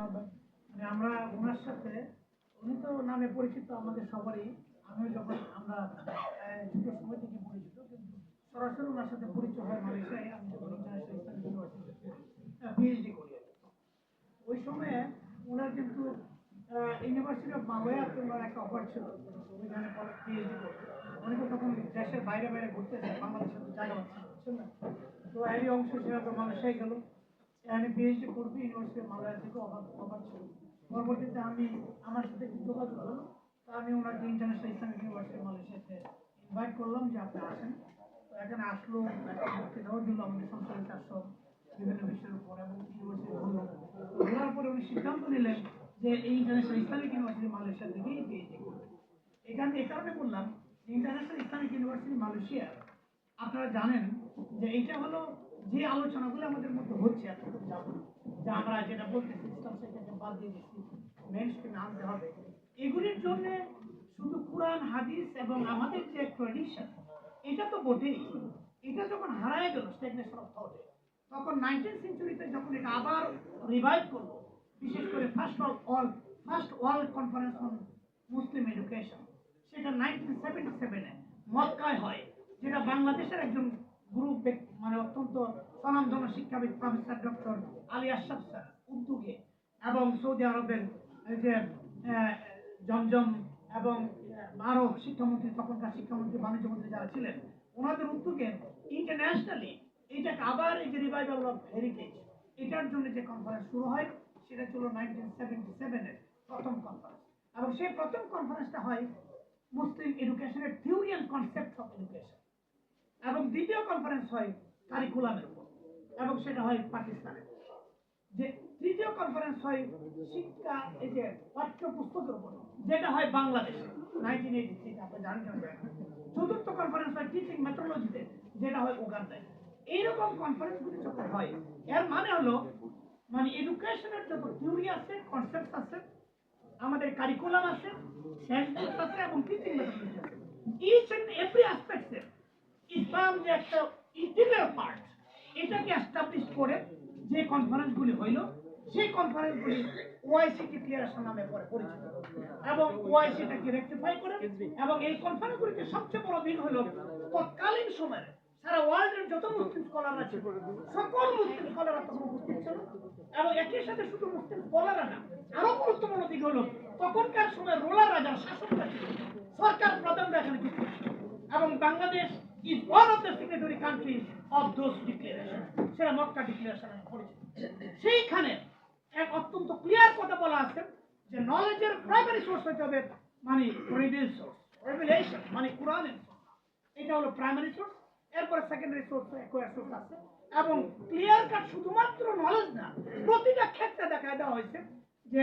মানে আমরা ওনার সাথে উনি তো নামে পরিচিত আমাদের সবারই আমিও যখন আমরা ছোট সময় থেকে পরিচিত কিন্তু সরাসরি ওনার সাথে পরিচয় হয় মালয়েশিয়ায় আমি যখন পিএইচডি করি ওই সময়ে ওনার কিন্তু ইউনিভার্সিটি অফ মালয়াতে ওনার একটা অফার ছিল ওইখানে পিএইচডি করতে। তো তখন দেশের বাইরে বাইরে ঘুরতে যায় বাংলাদেশের তো জায়গা পাচ্ছে না, তো এরই অংশ তো মালয়েশিয়ায় গেল। আমি পিএইচডি করবি ইউনিভার্সিটি অফ থেকে অফার অফার ছিল পরবর্তীতে আমি আমার সাথে যোগাযোগ হলো, তা আমি ওনাকে ইন্টারন্যাশনাল ইসলামিক ইউনিভার্সিটি মালয়েশিয়াতে ইনভাইট করলাম যে আপনি আসেন। এখানে আসলো বক্তৃতাও দিল, আমাদের সংসদের চারশো বিভিন্ন বিষয়ের উপর, এবং ইউনিভার্সিটি ঘুরলো ঘোরার পরে উনি সিদ্ধান্ত নিলেন যে এই ইন্টারন্যাশনাল ইসলামিক ইউনিভার্সিটি মালয়েশিয়া থেকেই পিএইচডি করবে। এখানে এই কারণে বললাম ইন্টারন্যাশনাল ইসলামিক ইউনিভার্সিটি মালয়েশিয়া আপনারা জানেন যে এইটা হলো যে আলোচনাগুলো আমাদের মধ্যে হচ্ছে এতটুকু যাব যে আমরা যেটা বলতেছি ইসলাম সেটাকে বাদ দিয়ে দিচ্ছি মেন স্ট্রিমে আনতে হবে। এগুলির জন্য শুধু কোরআন, হাদিস এবং আমাদের যে ট্রেডিশন এটা তো বটেই। এটা যখন হারায় গেল স্টেগনেশন অফ থটে তখন নাইনটিন সেঞ্চুরিতে যখন এটা আবার রিভাইভ করল বিশেষ করে first world first world conference on Muslim education সেটা নাইনটিন সেভেন্টি সেভেনে মক্কায় হয়, যেটা বাংলাদেশের একজন গুরু ব্যক্তি মানে অত্যন্ত স্বনামধন্য শিক্ষাবিদ professor doctor Ali Ashraf sir উদ্যোগে এবং সৌদি আরবের যে জমজম এবং আহ, আরও শিক্ষামন্ত্রী তখনকার শিক্ষামন্ত্রী বাণিজ্য মন্ত্রী যারা ছিলেন ওনাদের উদ্যোগে ইন্টারন্যাশনালি এটাকে আবার এই যে রিভাইভাল অফ হেরিটেজ এটার জন্য যে কনফারেন্স শুরু হয় সেটা ছিল নাইনটিন সেভেন্টি সেভেনের প্রথম কনফারেন্স এবং সেই প্রথম কনফারেন্সটা হয় মুসলিম এডুকেশনের theory and concept of education এবং দ্বিতীয় কনফারেন্স হয় কারিকুলামের উপর, এবং সেটা হয় পাকিস্তানে যে তৃতীয় কনফারেন্স হয় শিক্ষা, এই যে পাঠ্য পুস্তকের উপর, যেটা হয় বাংলাদেশে নাইনটিন এইটি থ্রি আপনি জানেন কেন চতুর্থ কনফারেন্স হয় টিচিং মেথোলজিতে যেটা হয় উগান্ডায়। এইরকম কনফারেন্সগুলি যখন হয়, এর মানে হলো মানে এডুকেশনের যত থিওরি আছে কনসেপ্ট আছে, আমাদের কারিকুলাম আছে আছে, এবং টিচিং মেথোলজি আছে। ইচ এন্ড এভরি অ্যাসপেক্টে ইসলাম যে একটা ইন্টিগ্রাল পার্ট এটাকে এস্টাবলিশ করে যে কনফারেন্সগুলি হইল, সেই কনফারেন্সগুলি ওআইসি ডিক্লারেশন নামে পরে পরিচিত। এবং ওআইসিটাকে রেকটিফাই করে, এবং এই কনফারেন্সগুলিতে সবচেয়ে বড় দিন হলো তৎকালীন সময়ে সারা ওয়ার্ল্ডের যত মুসলিম স্কলাররা ছিল, সকল মুসলিম স্কলাররা তখন উপস্থিত ছিল। এবং একই সাথে শুধু মুসলিম স্কলাররা না, আরও গুরুত্বপূর্ণ দিক হলো তখনকার সময় রোলাররা যারা শাসকরা ছিল। সরকার প্রধানরা এখানে যুক্ত এবং Bangladesh is one of the signatory countries of those declaration সেটা মক্কা ডিক্লারেশন পরিচিত সেইখানে এক অত্যন্ত ক্লিয়ার কথা বলা আছে যে নলেজের প্রাইমারি সোর্স হতে হবে মানে রিভিল সোর্স রেভিলেশন মানে source। এটা হলো প্রাইমারি সোর্স এরপরে সেকেন্ডারি সোর্স একোয়ার সোর্স আছে এবং ক্লিয়ার কাট শুধুমাত্র নলেজ না, প্রতিটা ক্ষেত্রে দেখা দেওয়া হয়েছে যে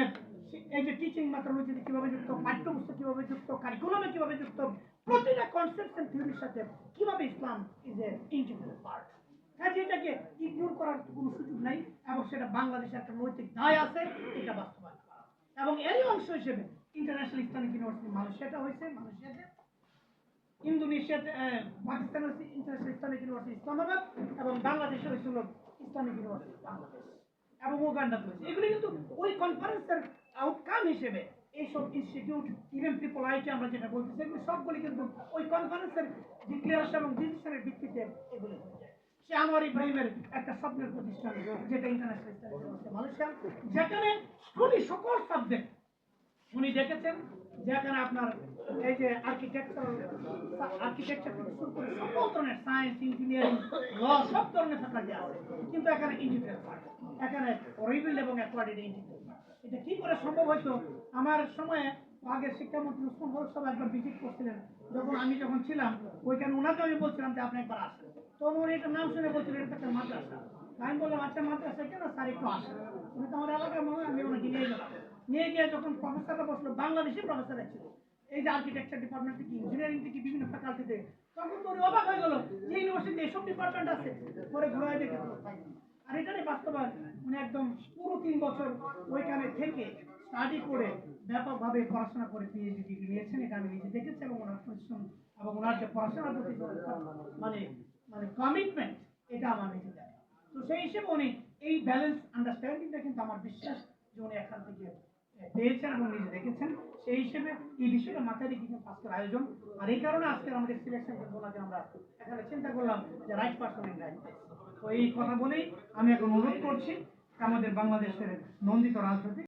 এই যে টিচিং মেথোলজিতে কীভাবে যুক্ত, পাঠ্যপুস্তক কীভাবে যুক্ত কারিকুলামে কীভাবে যুক্ত, প্রতিটা কনসেপশন থিওরির সাথে কীভাবে Islam is a integral part কাজে এটাকে ইগনোর করার কোনো সুযোগ নাই এবং সেটা বাংলাদেশের একটা নৈতিক দায় আছে, এটা বাস্তবায়ন করা। এবং এরই অংশ হিসেবে ইন্টারন্যাশনাল ইসলামিক ইউনিভার্সিটি মালয়েশিয়াটা হয়েছে, মালয়েশিয়াতে। ইন্দোনেশিয়াতে পাকিস্তান হচ্ছে ইন্টারন্যাশনাল ইসলামিক ইউনিভার্সিটি ইসলামাবাদ এবং বাংলাদেশে হয়েছিল ইসলামিক ইউনিভার্সিটি বাংলাদেশ এবং উগান্ডা হয়েছে। এগুলি কিন্তু ওই কনফারেন্সের আউটকাম হিসেবে এইসব ইনস্টিটিউট ইভেন ট্রিপল আইটি আমরা যেটা বলতেছি, এগুলি সবগুলি কিন্তু ওই কনফারেন্সের ডিক্লারেশন এবং ডিসিশনের ভিত্তিতে এগুলি সে আনোয়ার ইব্রাহিমের একটা স্বপ্নের প্রতিষ্ঠান, যেটা ইন্টারন্যাশনাল মালয়েশিয়া যেখানে স্কুলই সকল সাবজেক্ট উনি দেখেছেন, যেখানে আপনার এই যে আর্কিটেকচার আর্কিটেকচার থেকে শুরু করে সকল ধরনের সায়েন্স ইঞ্জিনিয়ারিং ল সব ধরনের ফ্যাকাল্টি আছে। কিন্তু এখানে ইঞ্জিনিয়ার এখানে রিভিল এবং অ্যাকোয়ার্ডেড ইন্টিগ্রেট এটা কি করে সম্ভব হয়তো আমার সময়ে আগের শিক্ষামন্ত্রী হল সব একবার ভিজিট করছিলেন। যখন আমি যখন ছিলাম, ওইখানে ওনাকে আমি বলছিলাম যে আপনি একবার আসেন। তখন উনি একটা নাম শুনে বলছিলেন, এটা একটা মাদ্রাসা। আমি বললাম আচ্ছা মাদ্রাসা কেন? স্যার, একটু আসেন। উনি তো আমার এলাকার মনে আমি ওনাকে নিয়ে গেলাম। নিয়ে গিয়ে যখন প্রফেসররা বসল, বাংলাদেশি প্রফেসর ছিল। এই যে আর্কিটেকচার ডিপার্টমেন্ট থেকে ইঞ্জিনিয়ারিং থেকে বিভিন্ন ফ্যাকাল্টিতে তখন তো অবাক হয়ে গেল যে ইউনিভার্সিটি এসব ডিপার্টমেন্ট আছে। পরে ঘুরাই দেখে। আর এখানে বাস্তবায়ন উনি মানে একদম পুরো তিন বছর ওইখানে থেকে স্টাডি করে ব্যাপকভাবে পড়াশোনা করে পিএইচডি ডিগ্রি নিয়েছেন, এটা আমি নিজে দেখেছি এবং ওনার পরিশ্রম এবং ওনার যে পড়াশোনার প্রতি মানে মানে কমিটমেন্ট এটা আমার নিজে দেখা। তো সেই হিসেবে উনি এই ব্যালেন্স আন্ডারস্ট্যান্ডিংটা কিন্তু আমার বিশ্বাস যে উনি এখান থেকে পেয়েছেন এবং নিজে দেখেছেন। সেই হিসেবে এই বিষয়টা মাথায় রেখে কিন্তু আজকের আয়োজন। আর এই কারণে আজকের আমাদের সিলেকশন কিন্তু আমরা এখানে চিন্তা করলাম যে রাইট পার্সন ইন রাইট তো এই কথা বলেই আমি এখন অনুরোধ করছি আমাদের বাংলাদেশের নন্দিত রাজনীতি